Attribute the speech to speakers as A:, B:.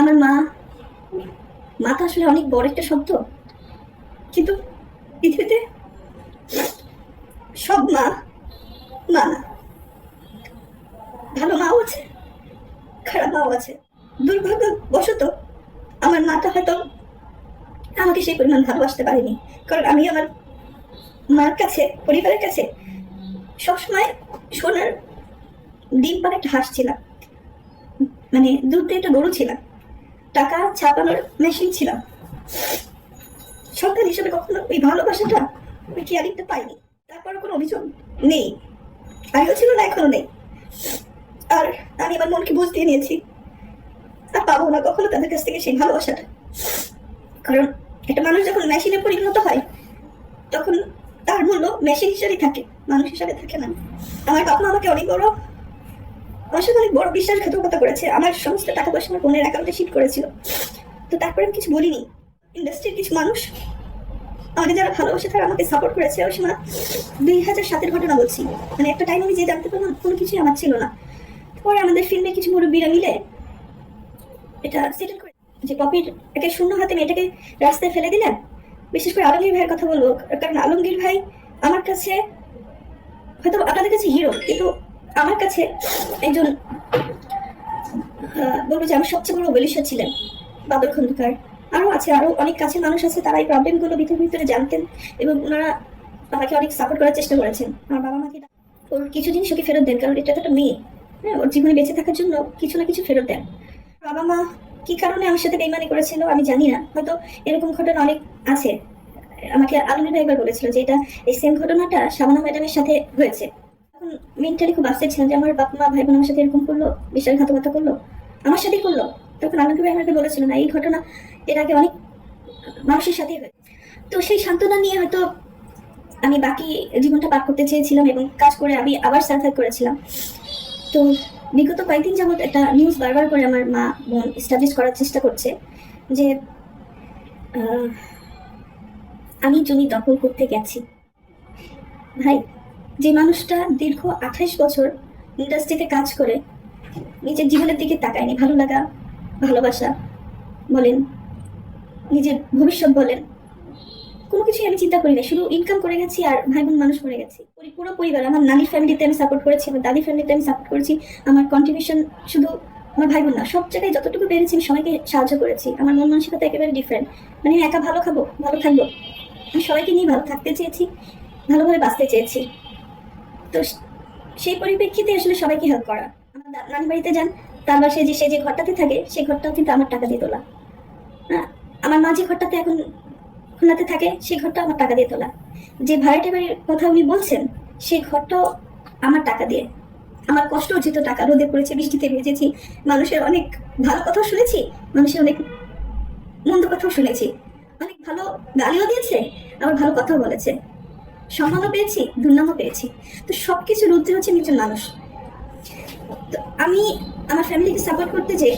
A: আমার মা মা তো আসলে অনেক বড় একটা শব্দ। কিন্তু পৃথিবীতে সব মা মা না। ভালো মাও আছে, খারাপ মাও আছে। দুর্ভাগ্যবশত আমার মাটা হয়তো আমাকে সেই পরিমাণ ভালোবাসতে পারেনি। কারণ আমি আমার মার কাছে, পরিবারের কাছে সবসময় সোনার ডিম পারে একটা হাঁস ছিলাম মানে দুধ দিয়ে একটা গরু ছিলাম। টাকা ছাপানোর মেশিন ছিলাম। সরকার হিসেবে কখনো ওই ভালোবাসাটা ওই কেয়ারিংটা পাইনি? তারপরে কোনো অভিযোগ নেই। আগেও ছিল না, এখনও নেই। আর আমি আমার মনকে বুঝ দিয়ে নিয়েছি। আর পাবো না কখনো তাদের কাছ থেকে সেই ভালোবাসাটা। কারণ একটা মানুষ যখন মেশিনে পরিণত হয়, তখন তার মূল্য মেশিন হিসাবেই থাকে, মানুষ হিসাবে থাকে না। আমার বাবা আমাকে অনেক বড় অনেক বড় বিশ্বাসঘাতকতা করেছে। আমার সমস্ত টাকা পয়সা আমার বোনের অ্যাকাউন্টে করেছিল। তো তারপরে আমি কিছু বলিনি। ইন্ডাস্ট্রির কিছু মানুষ আমাকে যারা ভালোবাসে, তারা আমাকে সাপোর্ট করেছে। দুই হাজার সাতের ঘটনা বলছি। মানে একটা টাইম আমি যে জানতে পারলাম, কোনো কিছুই আমার ছিল না। পরে আমাদের ফিল্মে কিছু মুরব্বীরা মিলে এটা সেটেল করে যে পপির একে শূন্য হাতে মেয়েটাকে রাস্তায় ফেলে দিলেন বিশেষ করে আলমগীর ভাইয়ের কথা বলব। কারণ আলমগীর ভাই আমার কাছে হয়তো আপনাদের কাছে হিরো কিন্তু আমার কাছে একজন বলব যে আমার সবচেয়ে বড় বলিষ্ঠ ছিলেন বাদল খন্দকার। আরও আছে আরও অনেক কাছের মানুষ আছে, তারা এই প্রবলেমগুলো ভিতরে ভিতরে জানতেন এবং ওনারা আমাকে অনেক সাপোর্ট করার চেষ্টা করেছেন। আমার বাবা মাকে ওর কিছু জিনিস ওকে ফেরত দেন, কারণ এটা তো একটা মেয়ে। হ্যাঁ ওর জীবনে বেঁচে থাকার জন্য কিছু না কিছু ফেরত দেন। বাবা মা কি কারণে আমার সাথে বেইমানি করেছিল আমি জানি না। হয়তো এরকম ঘটনা অনেক আছে। আমাকে আলমী ভাই একবার বলেছিল যে, এটা এই সেম ঘটনাটা শাবানা ম্যাডামের সাথে হয়েছে। মেন্টালি খুব আপসেট ছিলাম যে আমার বাপ মা ভাই বোন আমার সাথে এরকম করল, বিশ্বাসঘাতকতা করল, আমার সাথেই করল। তখন আলমী ভাই আমাকে বলেছিল না, এই ঘটনা এর আগে অনেক মানুষের সাথেই হয়েছে। তো সেই সান্ত্বনা নিয়ে হয়তো আমি বাকি জীবনটা পার করতে চেয়েছিলাম এবং কাজ করে আমি আবার সার্ভাইভ করেছিলাম। তো বিগত কয়েকদিন যাবত একটা নিউজ বারবার করে আমার মা, বোন এস্টাবলিশ করার চেষ্টা করছে যে আমি জমি দখল করতে গেছি। ভাই যে মানুষটা দীর্ঘ আঠাইশ বছর ইন্ডাস্ট্রিতে কাজ করে, নিজের জীবনের দিকে তাকায়নি। ভালো লাগা, ভালোবাসা বলেন, নিজের ভবিষ্যৎ বলেন, কোনো কিছুই আমি চিন্তা করি না। শুধু ইনকাম করে গেছি আর ভাই বোন মানুষ করে গেছি। পরি- পুরো পরিবার, আমার নানির ফ্যামিলিতে আমি সাপোর্ট করেছি, আমার দাদি ফ্যামিলিতে আমি সাপোর্ট করেছি, আমার কন্ট্রিবিউশন শুধু আমার ভাই বোন না, সব জায়গায় যতটুকু পেরেছি আমি সবাইকে সাহায্য করেছি। আমার মন মানসিকতা একেবারে ডিফারেন্ট মানে একা ভালো খাব, ভালো থাকব। আমি সবাইকে নিয়ে ভালো থাকতে চেয়েছি, ভালোভাবে বাঁচতে চেয়েছি। তো সেই পরিপ্রেক্ষিতে আসলে সবাইকে হেল্প করা। আমার নানি বাড়িতে যান তার বাসায় যে, সে যে ঘরটাতে থাকে সেই ঘরটাও কিন্তু আমার টাকা দিয়ে তোলা। আমার মা যে ঘরটাতে এখন খুলনাতে থাকে, সেই ঘরটা আমার টাকা দিয়ে তোলা। যে ভাড়াটে বাড়ির কথা উনি বলছেন সেই ঘরটাও আমার টাকা দিয়ে। আমার কষ্ট অর্জিত টাকা রোদে পড়েছে, বৃষ্টিতে ভেজেছি, মানুষের অনেক ভালো কথাও শুনেছি, মানুষের অনেক মন্দ কথাও শুনেছি। অনেক ভালো গালিও দিয়েছে, আবার ভালো কথাও বলেছে। সম্মানও পেয়েছি, দুর্নামও পেয়েছি। তো সব কিছু রুদ্রে হচ্ছে একজন মানুষ। তো আমি আমার ফ্যামিলিকে সাপোর্ট করতে যে